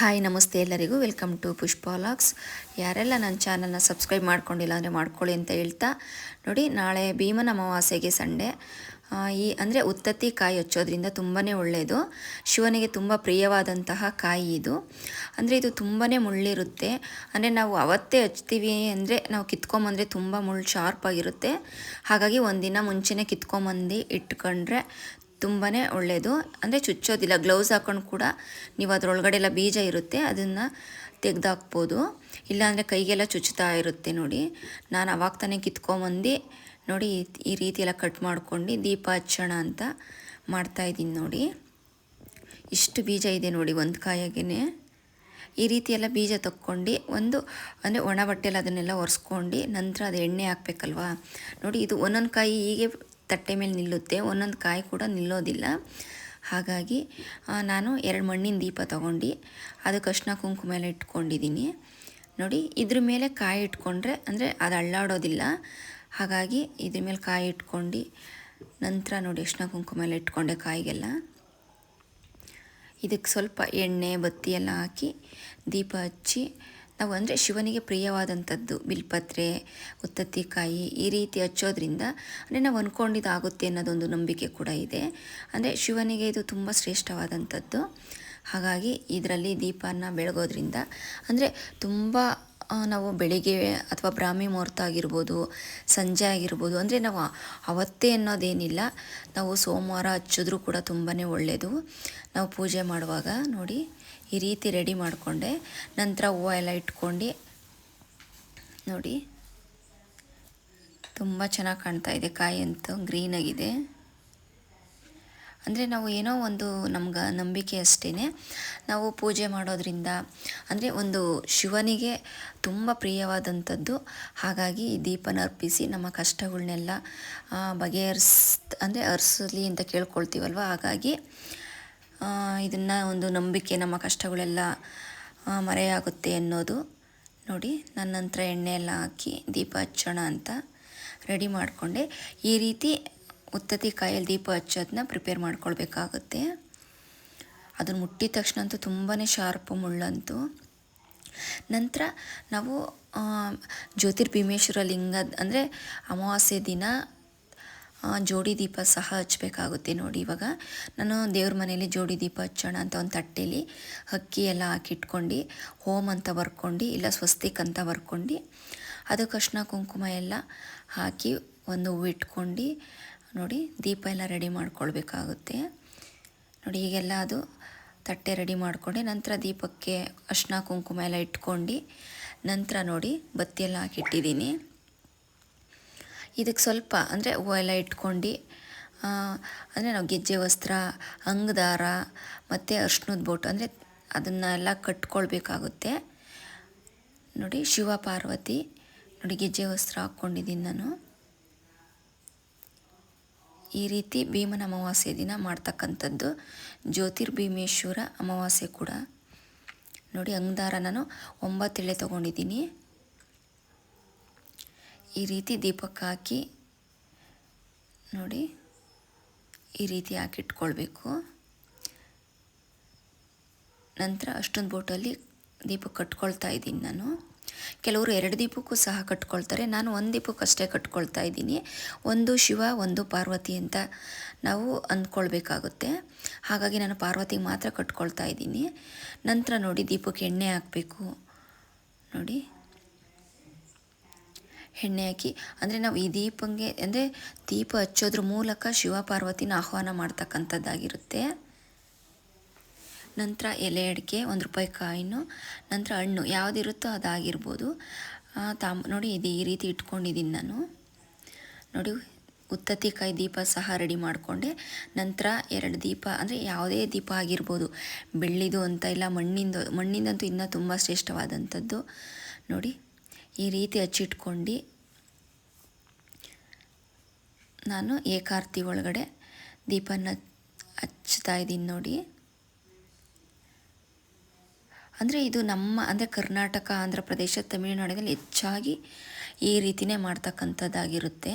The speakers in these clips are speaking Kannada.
ಹಾಯ್, ನಮಸ್ತೆ ಎಲ್ಲರಿಗೂ. ವೆಲ್ಕಮ್ ಟು ಪುಷ್ಪಾಲಾಕ್ಸ್ ಯಾರೆಲ್ಲ ನನ್ನ ಚಾನಲ್ನ ಸಬ್ಸ್ಕ್ರೈಬ್ ಮಾಡ್ಕೊಂಡಿಲ್ಲ ಅಂದರೆ ಮಾಡ್ಕೊಳ್ಳಿ ಅಂತ ಹೇಳ್ತಾ. ನೋಡಿ, ನಾಳೆ ಭೀಮನ ಅಮಾವಾಸ್ಯೆಗೆ ಸಂಡೆ. ಈ ಅಂದರೆ ಉತ್ತತ್ತಿ ಕಾಯಿ ಹಚ್ಚೋದ್ರಿಂದ ತುಂಬಾ ಒಳ್ಳೆಯದು ಶಿವನಿಗೆ ತುಂಬ ಪ್ರಿಯವಾದಂತಹ ಕಾಯಿ ಇದು. ಅಂದರೆ ಇದು ತುಂಬಾ ಮುಳ್ಳಿರುತ್ತೆ. ಅಂದರೆ ನಾವು ಅವತ್ತೇ ಹಚ್ತೀವಿ ಅಂದರೆ ನಾವು ಕಿತ್ಕೊಂಬಂದರೆ ತುಂಬ ಮುಳ್ಳು ಶಾರ್ಪ್ ಆಗಿರುತ್ತೆ. ಹಾಗಾಗಿ ಒಂದಿನ ಮುಂಚೆನೇ ಕಿತ್ಕೊಂಬಂದು ಇಟ್ಕೊಂಡ್ರೆ ತುಂಬಾ ಒಳ್ಳೆಯದು ಅಂದರೆ ಚುಚ್ಚೋದಿಲ್ಲ ಗ್ಲೌಸ್ ಹಾಕೊಂಡು ಕೂಡ ನೀವು ಅದರೊಳಗಡೆ ಎಲ್ಲ ಬೀಜ ಇರುತ್ತೆ, ಅದನ್ನು ತೆಗೆದಾಕ್ಬೋದು. ಇಲ್ಲಾಂದರೆ ಕೈಗೆಲ್ಲ ಚುಚ್ಚುತ್ತಾ ಇರುತ್ತೆ ನೋಡಿ. ನಾನು ಅವಾಗ ತಾನೇ ಕಿತ್ಕೊಂಬಂದು ನೋಡಿ ಈ- ರೀತಿ ಎಲ್ಲ ಕಟ್ ಮಾಡ್ಕೊಂಡು ದೀಪ ಹಚ್ಚೋಣ ಅಂತ ಮಾಡ್ತಾಯಿದ್ದೀನಿ ನೋಡಿ. ಇಷ್ಟು ಬೀಜ ಇದೆ ನೋಡಿ ಒಂದು ಕಾಯಾಗೇ ಈ ರೀತಿ ಎಲ್ಲ ಬೀಜ ತಕ್ಕೊಂಡು ಒಂದು, ಅಂದರೆ ಒಣ ಬಟ್ಟೆಲಿ ಅದನ್ನೆಲ್ಲ ಒರೆಸ್ಕೊಂಡು ನಂತರ ಅದು ಎಣ್ಣೆ ಹಾಕ್ಬೇಕಲ್ವಾ. ನೋಡಿ ಇದು ಒಂದೊಂದು ಕಾಯಿ ಹೀಗೆ ತಟ್ಟೆ ಮೇಲೆ ನಿಲ್ಲುತ್ತೆ, ಒಂದೊಂದು ಕಾಯಿ ಕೂಡ ನಿಲ್ಲೋದಿಲ್ಲ. ಹಾಗಾಗಿ ನಾನು ಎರಡು ಮಣ್ಣಿನ ದೀಪ ತಗೊಂಡು ಅದಕ್ಕೆ ಅರ್ಶಿನ ಕುಂಕುಮ ಮೇಲೆ ಇಟ್ಕೊಂಡಿದ್ದೀನಿ. ನೋಡಿ, ಇದ್ರ ಮೇಲೆ ಕಾಯಿ ಇಟ್ಕೊಂಡ್ರೆ, ಅಂದರೆ ಅದು ಅಳ್ಳಾಡೋದಿಲ್ಲ. ಹಾಗಾಗಿ, ಇದ್ರ ಮೇಲೆ ಕಾಯಿ ಇಟ್ಕೊಂಡು, ನಂತರ ನೋಡಿ ಅರ್ಶಿನ ಕುಂಕುಮ ಮೇಲೆ ಇಟ್ಕೊಂಡೆ ಕಾಯಿಗೆಲ್ಲ. ಇದಕ್ಕೆ ಸ್ವಲ್ಪ ಎಣ್ಣೆ, ಬತ್ತಿ ಎಲ್ಲ ಹಾಕಿ, ದೀಪ ಹಚ್ಚಿ ನಾವು ಅಂದರೆ ಶಿವನಿಗೆ ಪ್ರಿಯವಾದಂಥದ್ದು, ಬಿಲ್ಪತ್ರೆ, ಉತ್ತತ್ತಿಕಾಯಿ ಈ ರೀತಿ ಹಚ್ಚೋದ್ರಿಂದ ಅಂದರೆ ನಾವು ಅಂದ್ಕೊಂಡಿದ್ದಾಗುತ್ತೆ ಅನ್ನೋದೊಂದು ನಂಬಿಕೆ ಕೂಡ ಇದೆ. ಅಂದರೆ ಶಿವನಿಗೆ ಇದು ತುಂಬ ಶ್ರೇಷ್ಠವಾದಂಥದ್ದು. ಹಾಗಾಗಿ ಇದರಲ್ಲಿ ದೀಪನ ಬೆಳಗೋದ್ರಿಂದ ಅಂದರೆ ತುಂಬ ನಾವು ಬೆಳಿಗ್ಗೆ ಅಥವಾ ಬ್ರಾಹ್ಮಿ ಮುಹೂರ್ತ ಆಗಿರ್ಬೋದು, ಸಂಜೆ ಆಗಿರ್ಬೋದು, ಅಂದರೆ ನಾವು ಅವತ್ತೇ ಅನ್ನೋದೇನಿಲ್ಲ. ನಾವು ಸೋಮವಾರ ಹಚ್ಚಿದ್ರೂ ಕೂಡ ತುಂಬಾ ಒಳ್ಳೆಯದು ನಾವು ಪೂಜೆ ಮಾಡುವಾಗ ನೋಡಿ. ಈ ರೀತಿ ರೆಡಿ ಮಾಡಿಕೊಂಡೆ. ನಂತರ ಹೂವು ಎಲ್ಲ ಇಟ್ಕೊಂಡು ನೋಡಿ. ತುಂಬ ಚೆನ್ನಾಗಿ ಕಾಣ್ತಾ ಇದೆ. ಕಾಯಿ ಅಂತೂ ಗ್ರೀನಾಗಿದೆ ಅಂದರೆ ನಾವು ಏನೋ ಒಂದು ನಮ್ಗೆ ನಂಬಿಕೆ ಅಷ್ಟೇ ನಾವು ಪೂಜೆ ಮಾಡೋದ್ರಿಂದ ಅಂದರೆ ಒಂದು ಶಿವನಿಗೆ ತುಂಬ ಪ್ರಿಯವಾದಂಥದ್ದು. ಹಾಗಾಗಿ ಈ ದೀಪನ ಅರ್ಪಿಸಿ ನಮ್ಮ ಕಷ್ಟಗಳನ್ನೆಲ್ಲ ಬಗೆಹರಿಸ್, ಅಂದರೆ ಅರ್ಸಲಿ ಅಂತ ಕೇಳ್ಕೊಳ್ತೀವಲ್ವ? ಹಾಗಾಗಿ ಇದನ್ನು ಒಂದು ನಂಬಿಕೆ, ನಮ್ಮ ಕಷ್ಟಗಳೆಲ್ಲ ಮರೆಯಾಗುತ್ತೆ ಅನ್ನೋದು ನೋಡಿ ನನ್ನ ನಂತರ ಎಣ್ಣೆ ಎಲ್ಲ ಹಾಕಿ, ದೀಪ ಹಚ್ಚೋಣ ಅಂತ ರೆಡಿ ಮಾಡಿಕೊಂಡೆ. ಈ ರೀತಿ ಉತ್ತತಿ ಕಾಯಲ್ಲಿ ದೀಪ ಹಚ್ಚೋದನ್ನ ಪ್ರಿಪೇರ್ ಮಾಡ್ಕೊಳ್ಬೇಕಾಗುತ್ತೆ. ಅದನ್ನು ಮುಟ್ಟಿದ ತಕ್ಷಣ ಅಂತೂ ತುಂಬಾ ಶಾರ್ಪು ಮುಳ್ಳಂತೂ. ನಂತರ ನಾವು ಜ್ಯೋತಿರ್ಭೀಮೇಶ್ವರ ಲಿಂಗ ಅಂದರೆ ಅಮಾವಾಸ್ಯೆ ದಿನ ಜೋಡಿ ದೀಪ ಸಹ ಹಚ್ಚಬೇಕಾಗುತ್ತೆ ನೋಡಿ ಇವಾಗ. ನಾನು ದೇವ್ರ ಮನೇಲಿ ಜೋಡಿ ದೀಪ ಹಚ್ಚೋಣ ಅಂತ ಒಂದು ತಟ್ಟೆಲಿ ಅಕ್ಕಿ ಎಲ್ಲ ಹಾಕಿಟ್ಕೊಂಡು, ಹೋಮ್ ಅಂತ ಬರ್ಕೊಂಡು, ಇಲ್ಲ ಸ್ವಸ್ತಿಕ್ ಅಂತ ಬರ್ಕೊಂಡು ಅದಕ್ಕೆ ಅರ್ಶಿನ ಕುಂಕುಮ ಎಲ್ಲ ಹಾಕಿ ಒಂದು ಹೂವು ಇಟ್ಕೊಂಡು ನೋಡಿ ದೀಪ ಎಲ್ಲ ರೆಡಿ ಮಾಡ್ಕೊಳ್ಬೇಕಾಗುತ್ತೆ. ನೋಡಿ ಈಗೆಲ್ಲ ಅದು ತಟ್ಟೆ ರೆಡಿ ಮಾಡ್ಕೊಂಡೆ ನಂತರ ದೀಪಕ್ಕೆ ಅರ್ಶಿನ ಕುಂಕುಮ ಎಲ್ಲ ಇಟ್ಕೊಂಡು ನಂತರ ನೋಡಿ ಬತ್ತಿಯೆಲ್ಲ ಹಾಕಿಟ್ಟಿದ್ದೀನಿ. ಇದಕ್ಕೆ ಸ್ವಲ್ಪ ಅಂದರೆ ಹೂವೆಲ್ಲ ಎಲ್ಲ ಇಟ್ಕೊಂಡು ಅಂದರೆ ನಾವು ಗೆಜ್ಜೆ ವಸ್ತ್ರ, ಅಂಗದಾರ, ಮತ್ತು ಅರ್ಶಿನದ ಬೋಟು, ಅಂದರೆ ಅದನ್ನೆಲ್ಲ ಕಟ್ಕೊಳ್ಬೇಕಾಗುತ್ತೆ. ನೋಡಿ, ಶಿವ ಪಾರ್ವತಿ, ನೋಡಿ, ಗೆಜ್ಜೆ ವಸ್ತ್ರ ಹಾಕ್ಕೊಂಡಿದ್ದೀನಿ ನಾನು. ಈ ರೀತಿ ಭೀಮನ ಅಮಾವಾಸ್ಯೆ ದಿನ ಮಾಡ್ತಕ್ಕಂಥದ್ದು. ಜ್ಯೋತಿರ್ಭೀಮೇಶ್ವರ ಅಮಾವಾಸ್ಯೆ ಕೂಡ. ನೋಡಿ ಅಂಗದಾರ ನಾನು ಒಂಬತ್ತು ಎಳೆ ತೊಗೊಂಡಿದ್ದೀನಿ. ಈ ರೀತಿ ದೀಪಕ್ಕೆ ಹಾಕಿ ನೋಡಿ ಈ ರೀತಿ ಹಾಕಿಟ್ಕೊಳ್ಬೇಕು. ನಂತರ ಅಷ್ಟೊಂದು ಬೋಟಲ್ಲಿ ದೀಪ ಕಟ್ಕೊಳ್ತಾ ಇದ್ದೀನಿ ನಾನು. ಕೆಲವರು ಎರಡು ದೀಪಕ್ಕೂ ಸಹ ಕಟ್ಕೊಳ್ತಾರೆ. ನಾನು ಒಂದು ದೀಪಕ್ಕಷ್ಟೇ ಕಟ್ಕೊಳ್ತಾ ಇದ್ದೀನಿ. ಒಂದು ಶಿವ, ಒಂದು ಪಾರ್ವತಿ ಅಂತ ನಾವು ಅಂದ್ಕೊಳ್ಬೇಕಾಗುತ್ತೆ. ಹಾಗಾಗಿ ನಾನು ಪಾರ್ವತಿಗೆ ಮಾತ್ರ ಕಟ್ಕೊಳ್ತಾ ಇದ್ದೀನಿ. ನಂತರ ನೋಡಿ ದೀಪಕ್ಕೆ ಎಣ್ಣೆ ಹಾಕಬೇಕು. ನೋಡಿ. ಎಣ್ಣೆ ಹಾಕಿ, ಅಂದರೆ ನಾವು ಈ ದೀಪಂಗೆ, ಅಂದರೆ ದೀಪ ಹಚ್ಚೋದ್ರ ಮೂಲಕ ಶಿವ ಪಾರ್ವತಿನ ಆಹ್ವಾನ ಮಾಡ್ತಕ್ಕಂಥದ್ದಾಗಿರುತ್ತೆ. ನಂತರ ಎಲೆ ಅಡಿಕೆ, ಒಂದು ರೂಪಾಯಿ ಕಾಯಿನು, ನಂತರ ಹಣ್ಣು, ಯಾವುದಿರುತ್ತೋ ಅದಾಗಿರ್ಬೋದು. ತಾಮ್, ನೋಡಿ, ಇದು ಈ ರೀತಿ ಇಟ್ಕೊಂಡಿದ್ದೀನಿ ನಾನು. ನೋಡಿ ಉತ್ತತ್ತಿಕಾಯಿ ದೀಪ ಸಹ ರೆಡಿ ಮಾಡಿಕೊಂಡೆ. ನಂತರ ಎರಡು ದೀಪ, ಅಂದರೆ ಯಾವುದೇ ದೀಪ ಆಗಿರ್ಬೋದು. ಬೆಳ್ಳಿದು ಅಂತ ಇಲ್ಲ, ಮಣ್ಣಿಂದು, ಮಣ್ಣಿಂದಂತೂ ಇನ್ನೂ ತುಂಬ ಶ್ರೇಷ್ಠವಾದಂಥದ್ದು. ನೋಡಿ ಈ ರೀತಿ ಹಚ್ಚಿಟ್ಕೊಂಡು ನಾನು ಏಕಾರ್ತಿ ಒಳಗಡೆ ದೀಪನ ಹಚ್ತಾ ಇದ್ದೀನಿ ನೋಡಿ. ಅಂದರೆ ಇದು ನಮ್ಮ, ಅಂದರೆ ಕರ್ನಾಟಕ, ಆಂಧ್ರ ಪ್ರದೇಶ, ತಮಿಳುನಾಡಿನಲ್ಲಿ ಹೆಚ್ಚಾಗಿ ಈ ರೀತಿಯೇ ಮಾಡ್ತಕ್ಕಂಥದ್ದಾಗಿರುತ್ತೆ.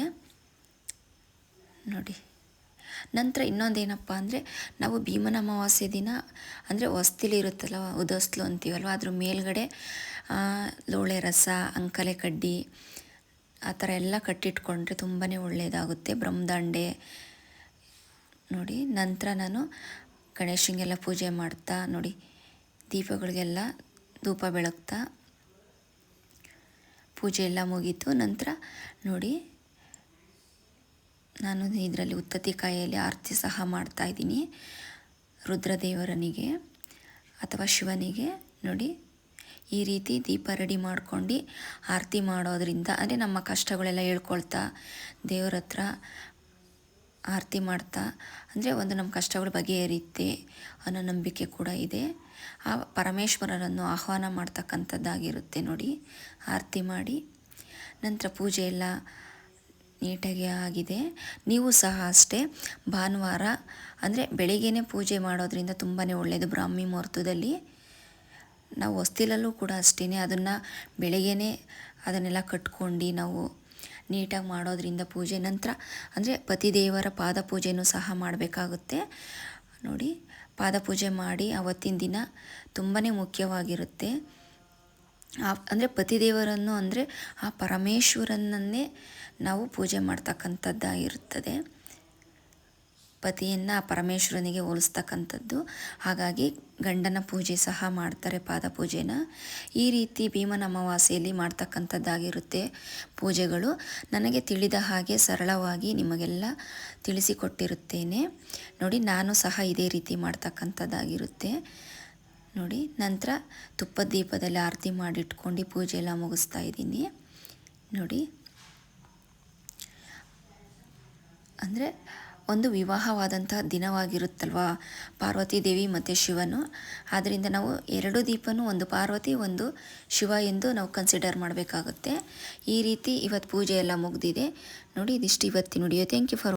ನೋಡಿ. ನಂತರ ಇನ್ನೊಂದೇನಪ್ಪ ಅಂದರೆ, ನಾವು ಭೀಮನ ಅಮಾವಾಸ್ಯೆ ದಿನ ಅಂದರೆ ಹೊಸ್ತಿಲಿ ಇರುತ್ತಲ್ಲ, ಉದಸ್ಲು ಅಂತೀವಲ್ವ, ಅದ್ರ ಮೇಲ್ಗಡೆ ಲೋಳೆ ರಸ, ಅಂಕಲೆ ಕಡ್ಡಿ, ಆ ಥರ ಎಲ್ಲ ಕಟ್ಟಿಟ್ಕೊಂಡ್ರೆ ತುಂಬಾ ಒಳ್ಳೆಯದಾಗುತ್ತೆ ಬ್ರಹ್ಮದಂಡೆ ನೋಡಿ, ನಂತರ ನಾನು ಗಣೇಶನಿಗೆಲ್ಲ ಪೂಜೆ ಮಾಡ್ತಾ, ನೋಡಿ, ದೀಪಗಳಿಗೆಲ್ಲ ಧೂಪ ಬೆಳಗ್ತಾ, ಪೂಜೆ ಎಲ್ಲ ಮುಗೀತು. ನಂತರ ನೋಡಿ ನಾನು ಇದರಲ್ಲಿ ಉತ್ತತಿ ಕಾಯಲ್ಲಿ ಆರತಿ ಸಹ ಮಾಡ್ತಾಯಿದ್ದೀನಿ ರುದ್ರದೇವರನಿಗೆ ಅಥವಾ ಶಿವನಿಗೆ ನೋಡಿ. ಈ ರೀತಿ ದೀಪ ರೆಡಿ ಮಾಡ್ಕೊಂಡು ಆರತಿ ಮಾಡೋದ್ರಿಂದ ಅಂದರೆ ನಮ್ಮ ಕಷ್ಟಗಳೆಲ್ಲ ಹೇಳ್ಕೊಳ್ತಾ, ದೇವರ ಹತ್ರ ಆರತಿ ಮಾಡ್ತಾ, ಅಂದರೆ ಒಂದು ನಮ್ಮ ಕಷ್ಟಗಳು ಬಗೆಹರಿಯುತ್ತೆ ಅನ್ನೋ ನಂಬಿಕೆ ಕೂಡ ಇದೆ. ಆ ಪರಮೇಶ್ವರರನ್ನು ಆಹ್ವಾನ ಮಾಡ್ತಕ್ಕಂಥದ್ದಾಗಿರುತ್ತೆ ನೋಡಿ. ಆರತಿ ಮಾಡಿ, ನಂತರ ಪೂಜೆ ಎಲ್ಲ ನೀಟಾಗಿ ಆಗಿದೆ. ನೀವು ಸಹ ಅಷ್ಟೇ ಭಾನುವಾರ, ಅಂದರೆ ಬೆಳಿಗ್ಗೆನೇ ಪೂಜೆ ಮಾಡೋದ್ರಿಂದ ತುಂಬಾ ಒಳ್ಳೆಯದು ಬ್ರಾಹ್ಮಿ ಮುಹೂರ್ತದಲ್ಲಿ. ನಾವು ಹೊಸ್ತಿಲಲ್ಲೂ ಕೂಡ ಅಷ್ಟೇ ಅದನ್ನು ಬೆಳಗ್ಗೆನೇ ಅದನ್ನೆಲ್ಲ ಕಟ್ಕೊಂಡು ನಾವು ನೀಟಾಗಿ ಮಾಡೋದ್ರಿಂದ ಪೂಜೆ. ನಂತರ, ಅಂದರೆ ಪತಿದೇವರ ಪಾದ ಪೂಜೆನೂ ಸಹ ಮಾಡಬೇಕಾಗುತ್ತೆ. ನೋಡಿ, ಪಾದ ಪೂಜೆ ಮಾಡಿ ಆವತ್ತಿನ ದಿನ ತುಂಬಾ ಮುಖ್ಯವಾಗಿರುತ್ತೆ. ಆ, ಅಂದರೆ ಪತಿದೇವರನ್ನು ಅಂದರೆ ಆ ಪರಮೇಶ್ವರನನ್ನೇ ನಾವು ಪೂಜೆ ಮಾಡ್ತಕ್ಕಂಥದ್ದಾಗಿರುತ್ತದೆ ಪತಿಯನ್ನು ಪರಮೇಶ್ವರನಿಗೆ ಹೋಲಿಸ್ತಕ್ಕಂಥದ್ದು. ಹಾಗಾಗಿ ಗಂಡನ ಪೂಜೆ ಸಹ ಮಾಡ್ತಾರೆ ಪಾದ ಪೂಜೆನ. ಈ ರೀತಿ ಭೀಮನ ಅಮಾವಾಸ್ಯೆಯಲ್ಲಿ ಮಾಡ್ತಕ್ಕಂಥದ್ದಾಗಿರುತ್ತೆ ಪೂಜೆಗಳು. ನನಗೆ ತಿಳಿದ ಹಾಗೆ ಸರಳವಾಗಿ ನಿಮಗೆಲ್ಲ ತಿಳಿಸಿಕೊಟ್ಟಿರುತ್ತೇನೆ. ನೋಡಿ, ನಾನು ಸಹ ಇದೇ ರೀತಿ ಮಾಡ್ತಕ್ಕಂಥದ್ದಾಗಿರುತ್ತೆ. ನೋಡಿ, ನಂತರ ತುಪ್ಪದ ದೀಪದಲ್ಲಿ ಆರತಿ ಮಾಡಿಟ್ಕೊಂಡು ಪೂಜೆ ಎಲ್ಲ ಮುಗಿಸ್ತಾ ಇದ್ದೀನಿ. ನೋಡಿ ಅಂದರೆ ಒಂದು ವಿವಾಹವಾದಂಥ ದಿನವಾಗಿರುತ್ತಲ್ವ? ಪಾರ್ವತಿ ದೇವಿ ಮತ್ತು ಶಿವನು. ಆದ್ದರಿಂದ ನಾವು ಎರಡು ದೀಪನು, ಒಂದು ಪಾರ್ವತಿ, ಒಂದು ಶಿವ ಎಂದು ನಾವು ಕನ್ಸಿಡರ್ ಮಾಡಬೇಕಾಗುತ್ತೆ. ಈ ರೀತಿ ಇವತ್ತು ಪೂಜೆ ಎಲ್ಲ ಮುಗಿದಿದೆ. ನೋಡಿ, ಇದಿಷ್ಟು ಇವತ್ತಿನ ನುಡಿಯೋ ಥ್ಯಾಂಕ್ ಯು ಫಾರ್